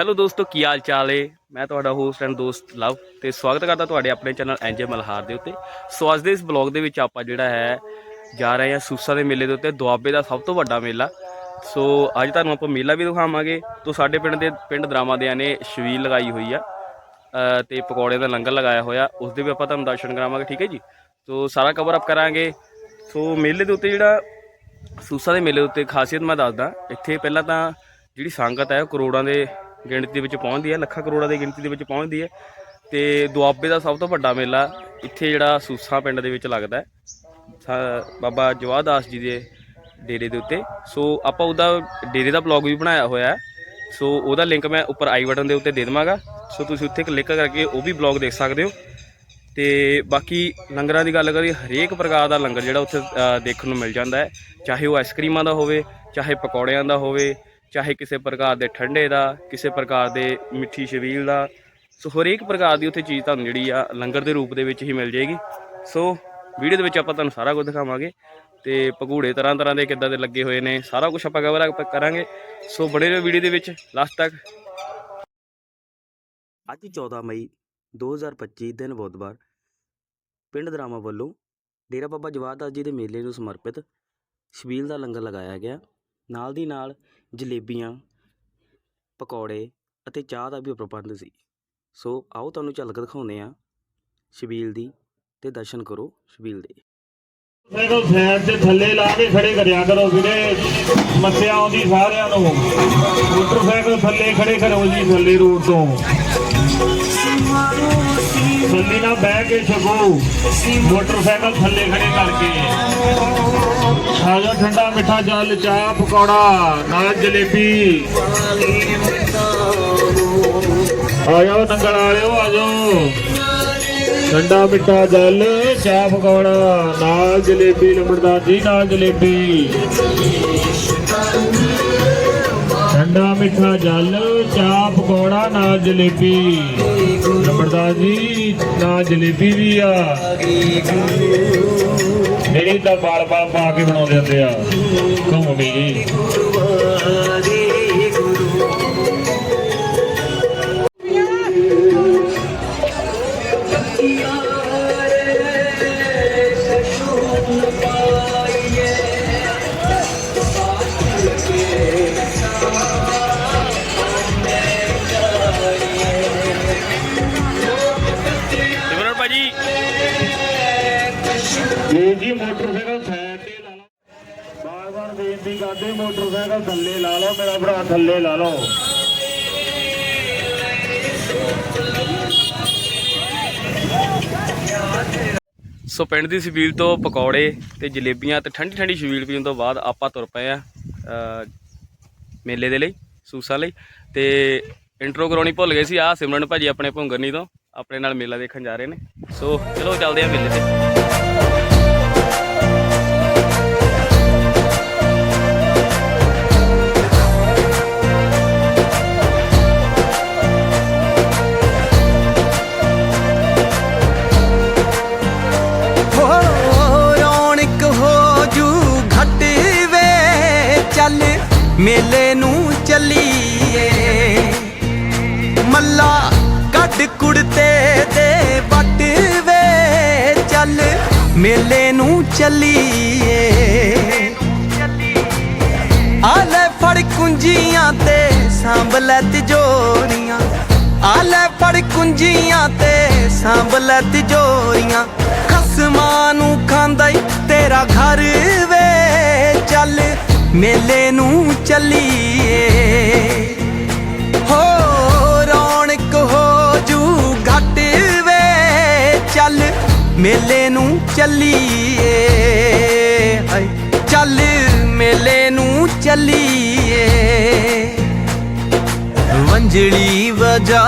Hello ਦੋਸਤੋ ਕੀ ਹਾਲ ਚਾਲ ਏ? ਮੈਂ ਤੁਹਾਡਾ ਹੋਸਟ ਐਂਡ ਦੋਸਤ ਲਵ ਤੇ ਸਵਾਗਤ ਕਰਦਾ ਤੁਹਾਡੇ ਆਪਣੇ ਚੈਨਲ ਐਨਜੇ ਮਲਹਾਰ ਦੇ ਉੱਤੇ। ਸੋ ਅੱਜ ਦੇ ਇਸ ਬਲੌਗ ਦੇ ਵਿੱਚ ਆਪਾਂ ਜਿਹੜਾ ਹੈ ਜਾ ਰਹੇ ਹਾਂ ਸੂਸਾ ਦੇ ਮੇਲੇ ਦੇ ਉੱਤੇ ਦੁਆਬੇ ਦਾ ਸਭ ਤੋਂ ਵੱਡਾ ਮੇਲਾ। ਸੋ ਅੱਜ ਤੁਹਾਨੂੰ ਆਪਾਂ ਮੇਲਾ ਵੀ ਦਿਖਾਵਾਂਗੇ। ਤੋਂ ਸਾਡੇ ਪਿੰਡ ਦੇ ਪਿੰਡ ਦਰਾਮਾਦਿਆਂ ਨੇ ਸ਼ਵੀਲ ਲਗਾਈ ਹੋਈ ਆ। ਅ, ਤੇ ਪਕੌੜੇ ਦਾ ਲੰਗਰ ਲਗਾਇਆ ਹੋਇਆ। ਉਸ ਦੇ ਵੀ ਆਪਾਂ ਤੁਹਾਨੂੰ ਦਰਸ਼ਨ ਕਰਾਵਾਂਗੇ ਠੀਕ ਹੈ ਜੀ? ਸੋ ਸਾਰਾ ਕਵਰ ਅਪ ਕਰਾਂਗੇ। ਸੋ ਮੇਲੇ ਦੇ ਉੱਤੇ ਜਿਹੜਾ ਸੂਸਾ ਦੇ ਮੇਲੇ ਉੱਤੇ ਖਾਸੀਅਤ ਮੈਂ ਦੱਸਦਾ ਇੱਥੇ ਪਹਿਲਾਂ ਤਾਂ ਜਿਹੜੀ ਸੰਗਤ ਹੈ ਉਹ ਕਰੋੜਾਂ ਦੇ ਗਿਣਤੀ ਦੇ ਵਿੱਚ ਪਹੁੰਚਦੀ ਹੈ, ਲੱਖਾਂ ਕਰੋੜਾਂ ਦੀ ਗਿਣਤੀ ਦੇ ਵਿੱਚ ਪਹੁੰਚਦੀ ਹੈ ਤੇ ਦੁਆਬੇ ਦਾ ਸਭ ਤੋਂ ਵੱਡਾ ਮੇਲਾ ਇੱਥੇ ਜਿਹੜਾ ਸੂਸਾ ਪਿੰਡ ਦੇ ਵਿੱਚ ਲੱਗਦਾ ਹੈ। ਬਾਬਾ ਜਵਾਹਰ ਜੀ ਦੇ ਡੇਰੇ ਦੇ ਉੱਤੇ। ਸੋ ਆਪਾਂ ਉਹਦਾ ਡੇਰੇ ਦਾ ਬਲੌਗ ਵੀ ਬਣਾਇਆ ਹੋਇਆ ਹੈ। ਸੋ ਉਹਦਾ ਲਿੰਕ ਮੈਂ ਉੱਪਰ ਆਈ ਬਟਨ ਦੇ ਉੱਤੇ ਦੇ ਦੇਵਾਂਗਾ। ਸੋ ਤੁਸੀਂ ਉੱਥੇ ਕਲਿੱਕ ਕਰਕੇ ਉਹ ਵੀ ਬਲੌਗ ਦੇਖ ਸਕਦੇ ਹੋ। ਤੇ ਬਾਕੀ ਲੰਗਰਾਂ ਦੀ ਗੱਲ ਕਰੀਏ, ਹਰੇਕ ਪ੍ਰਕਾਰ ਦਾ ਲੰਗਰ ਜਿਹੜਾ ਉੱਥੇ ਦੇਖਣ ਨੂੰ ਮਿਲ ਜਾਂਦਾ ਹੈ। ਚਾਹੇ ਉਹ ਆਈਸਕ੍ਰੀਮਾਂ ਦਾ ਹੋਵੇ, ਚਾਹੇ ਪਕੌੜਿਆਂ ਦਾ ਹੋਵੇ ਚਾਹੇ ਕਿਸੇ ਪ੍ਰਕਾਰ ਦੇ ਠੰਡੇ ਦਾ, ਕਿਸੇ ਪ੍ਰਕਾਰ ਦੇ ਮਿੱਠੀ ਛਬੀਲ ਦਾ। ਸੋ ਹਰੇਕ ਪ੍ਰਕਾਰ ਦੀ ਉੱਥੇ ਚੀਜ਼ ਤੁਹਾਨੂੰ ਜਿਹੜੀ ਆ ਲੰਗਰ ਦੇ ਰੂਪ ਦੇ ਵਿੱਚ ਹੀ ਮਿਲ ਜਾਏਗੀ। ਸੋ ਵੀਡੀਓ ਦੇ ਵਿੱਚ ਆਪਾਂ ਤੁਹਾਨੂੰ ਸਾਰਾ ਕੁਝ ਦਿਖਾਵਾਂਗੇ ਤੇ ਪਕੂੜੇ ਤਰ੍ਹਾਂ ਤਰ੍ਹਾਂ ਦੇ ਕਿੱਦਾਂ ਦੇ ਲੱਗੇ ਹੋਏ ਨੇ, ਸਾਰਾ ਕੁਝ ਆਪਾਂ ਕਵਰ ਕਰਾਂਗੇ। ਸੋ ਬਣੇ ਰਹੋ ਵੀਡੀਓ ਦੇ ਵਿੱਚ ਲਾਸਟ ਤੱਕ। ਅੱਜ 14 ਮਈ 2025 ਦਿਨ ਬੁੱਧਵਾਰ, ਪਿੰਡ ਦਰਾਮਾ ਵੱਲੋਂ ਡੇਰਾ ਬਾਬਾ ਜਵਾਹਰ ਦਾਸ ਜੀ ਦੇ ਮੇਲੇ ਨੂੰ ਸਮਰਪਿਤ ਛਬੀਲ ਦਾ ਲੰਗਰ ਲਗਾਇਆ ਗਿਆ। ਨਾਲ ਦੀ ਨਾਲ ਜਲੇਬੀਆਂ, ਪਕੌੜੇ ਅਤੇ ਚਾਹ ਦਾ ਵੀ ਪ੍ਰਬੰਧ ਸੀ। ਸੋ ਆਓ ਤੁਹਾਨੂੰ ਝਲਕ ਦਿਖਾਉਂਦੇ ਹਾਂ। ਸ਼ਬੀਲ ਦੀ ਤੇ ਦਰਸ਼ਨ ਕਰੋ ਸ਼ਬੀਲ ਦੇ। ਸਾਈਕਲ ਸਾਈਡ ਤੇ ਥੱਲੇ ਲਾ ਕੇ ਖੜੇ ਕਰਿਆ ਕਰੋ ਵੀਰੇ। ਮੱਸਿਆ ਆਉਂਦੀ ਸਾਰਿਆਂ ਨੂੰ। ਮੋਟਰਸਾਈਕਲ ਥੱਲੇ ਖੜੇ ਕਰੋ ਜੀ, ਥੱਲੇ ਰੋਡ ਤੋਂ। ਥੱਲੇ ਨਾ ਬਹਿ ਕੇ ਛਕੋ। ਮੋਟਰਸਾਈਕਲ ਥੱਲੇ ਖੜੇ ਕਰਕੇ। ਖਾਜਾ ਠੰਡਾ ਮਿੱਠਾ ਜਲ, ਚਾਹ, ਪਕੌੜਾ, ਨਾਲ ਜਲੇਬੀ। ਆ ਨੰਗਲ ਵਾਲਿਓ, ਆ ਠੰਡਾ ਮਿੱਠਾ ਜਲ, ਚਾਹ, ਪਕੌੜਾ, ਨਾਲ ਜਲੇਬੀ, ਲੰਬੜਦਾਰ ਜੀ, ਨਾਲ ਜਲੇਬੀ। ਠੰਡਾ ਮਿੱਠਾ ਜਲ, ਚਾਹ, ਪਕੌੜਾ, ਨਾਲ ਜਲੇਬੀ। ਲੰਬੜਦਾਰ ਜੀ, ਨਾ ਜਲੇਬੀ ਵੀ ਆ। ਮੇਰੀ ਤਾਂ ਬਾਲ ਬਾਲ ਪਾ ਕੇ ਬਣਾਉਂਦੇ ਹੁੰਦੇ ਆ। ਘੁੰਮਣੀ ਜੀ ਸਿਮਰਨ ਜੀ ਜੀ ਮੋਟਰਸਾਈਕਲ ਸਾਈਡ ਤੇ ਲਾ ਲਓ। ਬਾਰ ਬਾਰ ਬੇਨਤੀ ਕਰਦੇ ਮੋਟਰਸਾਈਕਲ ਥੱਲੇ ਲਾ ਲਓ ਮੇਰਾ ਭਰਾ ਥੱਲੇ ਲਾ ਲਓ। ਸੋ ਪਿੰਡ ਦੀ ਛਬੀਲ ਤੋਂ ਪਕੌੜੇ ਤੇ ਜਲੇਬੀਆਂ ਤੇ ਠੰਡੀ ਠੰਡੀ ਛਬੀਲ ਪੀਣ ਤੋਂ ਬਾਅਦ ਆਪਾਂ ਤੁਰ ਪਏ ਆ ਅ, ਮੇਲੇ ਦੇ ਲਈ ਸੂਸਾ ਲਈ। ਤੇ ਇੰਟਰੋ ਕਰਾਉਣੀ ਭੁੱਲ ਗਏ ਸੀ ਆ ਸਿਮਰਨ ਭਾਜੀ ਆਪਣੇ ਭੁੰਗਰਨੀ ਤੋਂ ਆਪਣੇ ਨਾਲ ਮੇਲਾ ਦੇਖਣ ਜਾ ਰਹੇ ਨੇ। ਸੋ ਚਲੋ ਚੱਲਦੇ ਆ ਮੇਲੇ ਤੇ। ਮੇਲੇ ਨੂੰ ਚੱਲੀਏ। ਮੱਲਾ ਕੱਢ ਕੁੜਤੇ ਦੇ ਵੱਟ ਵੇ ਚੱਲ। ਮੇਲੇ ਨੂੰ ਚੱਲੀਏ। ਆ ਫੜ ਕੁੰਜੀਆਂ ਤੇ ਸਾਂਭ ਲੈ ਤਿਜੋਰੀਆਂ। ਆ ਫੜ ਕੁੰਜੀਆਂ ਤੇ ਸਾਂਭ ਲੈ ਤਿਜੋਰੀਆਂ। ਖਸਮਾਂ ਨੂੰ ਖਾਂਦਾ ਈ ਤੇਰਾ ਘਰ ਮੇਲੇ ਨੂੰ ਚੱਲੀਏ। ਹੋ ਰੌਣਕ ਹੋ ਜੂ ਘਟ ਵੇ। ਚੱਲ ਮੇਲੇ ਨੂੰ ਚੱਲੀਏ। ਹਾਏ, ਚੱਲ ਮੇਲੇ ਨੂੰ ਚੱਲੀਏ। ਵੰਜਲੀ ਵਜਾ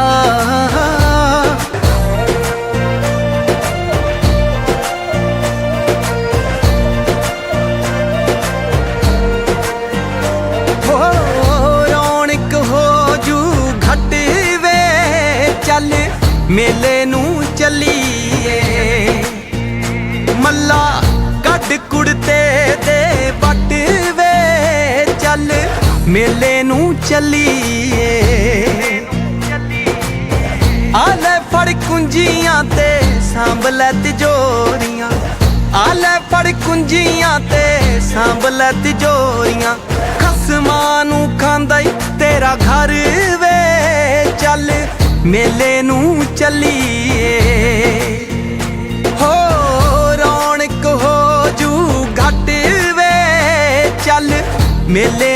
ਮੇਲੇ ਨੂੰ ਚੱਲੀਏ। ਕੁੰਜੀਆਂ ਤੇ ਸਾਂਭ ਲੈ ਤਿਜੋਰੀਆਂ। ਆ ਫੜ ਕੁੰਜੀਆਂ ਤੇ ਸਾਂਭ ਲੈ ਤਿਜੋਰੀਆਂ। ਖਸਮਾਂ ਨੂੰ ਖਾਂਦਾ ਈ ਤੇਰਾ ਘਰ ਵੇ। ਚੱਲ ਮੇਲੇ ਨੂੰ ਚੱਲੀਏ। ਹੋ ਰੌਣਕ ਹੋ ਜੂ ਘਟ ਵੇ। ਚੱਲ ਮੇਲੇ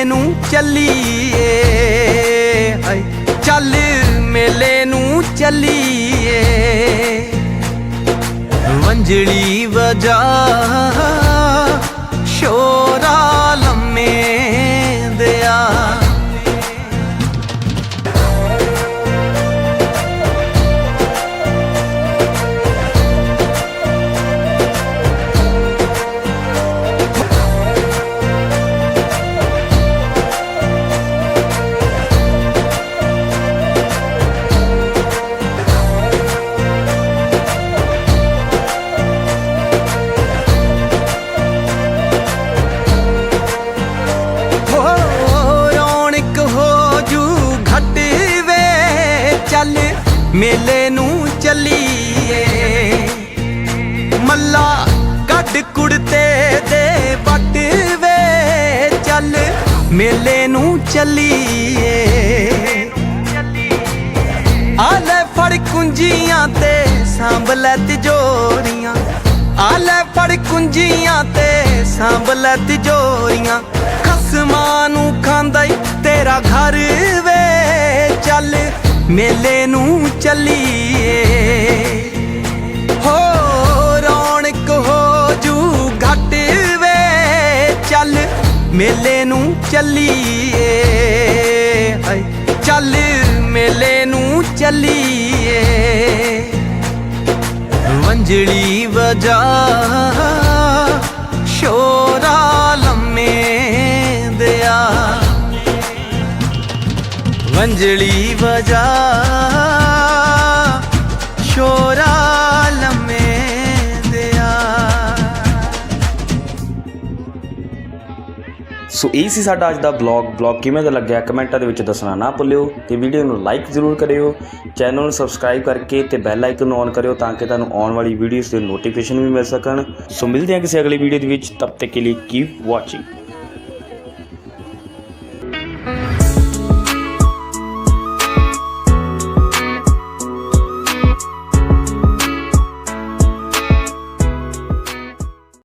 ਚੱਲੀਏ। ਹਾਏ ਚੱਲ ਮੇਲੇ ਨੂੰ ਚੱਲੀਏ। ਵੰਜਲੀ ਵਜਾ ਸ਼ੋਰਾ ਮੇਲੇ ਨੂੰ ਚੱਲੀਏ। ਮੱਲਾ ਕੱਢ ਕੁੜਤੇ ਦੇ ਵੱਟ ਵੇ ਚੱਲ ਮੇਲੇ ਨੂੰ ਚੱਲੀਏ। ਆਲੇ ਫੜ ਕੁੰਜੀਆਂ ਤੇ ਸਾਂਭ ਲੈ ਤਿਜੋਰੀਆਂ। ਆ ਫੜ ਕੁੰਜੀਆਂ ਤੇ ਸਾਂਭ ਲੈ ਤਿਜੋਰੀਆਂ। ਖਸਮਾਂ ਨੂੰ ਖਾਂਦਾ ਈ ਤੇਰਾ ਘਰ ਵੇ। ਚੱਲ ਮੇਲੇ ਨੂੰ ਚੱਲੀਏ। ਹੋ ਰੌਣਕ ਹੋ ਜੂ ਘਟ ਵੇ। ਚੱਲ ਮੇਲੇ ਨੂੰ ਚੱਲੀਏ। ਚੱਲ ਮੇਲੇ ਨੂੰ ਚੱਲੀਏ। ਵੰਜਲੀ ਵਜਾ ਸ਼ੋਰਾ ਲੰਮੇ ਦਿਆ। ਵੰਜਲੀ ਵਜਾ ਸ਼ੋਰਾ ਲੰਮੇ ਦਿਆ। ਸੋ ਇਹ ਸੀ ਸਾਡਾ ਅੱਜ ਦਾ ਬਲੌਗ। ਬਲੌਗ ਕਿਵੇਂ ਦਾ ਲੱਗਿਆ ਕਮੈਂਟਾਂ ਦੇ ਵਿੱਚ ਦੱਸਣਾ ਨਾ ਭੁੱਲਿਓ ਤੇ ਵੀਡੀਓ ਨੂੰ ਲਾਈਕ ਜ਼ਰੂਰ ਕਰਿਓ, ਚੈਨਲ ਨੂੰ ਸਬਸਕ੍ਰਾਈਬ ਕਰਕੇ ਤੇ ਬੈਲ ਆਈਕਨ ਨੂੰ ਔਨ ਕਰਿਓ ਤਾਂ ਕਿ ਤੁਹਾਨੂੰ ਆਉਣ ਵਾਲੀ ਵੀਡੀਓਜ਼ ਦੇ ਨੋਟੀਫਿਕੇਸ਼ਨ ਵੀ ਮਿਲ ਸਕਣ। ਸੋ ਮਿਲਦੇ ਹਾਂ ਕਿਸੇ ਅਗਲੀ ਵੀਡੀਓ ਦੇ ਵਿੱਚ, ਤਬ ਤੱਕ ਕੇ ਲਈ ਕੀਪ ਵਾਚਿੰਗ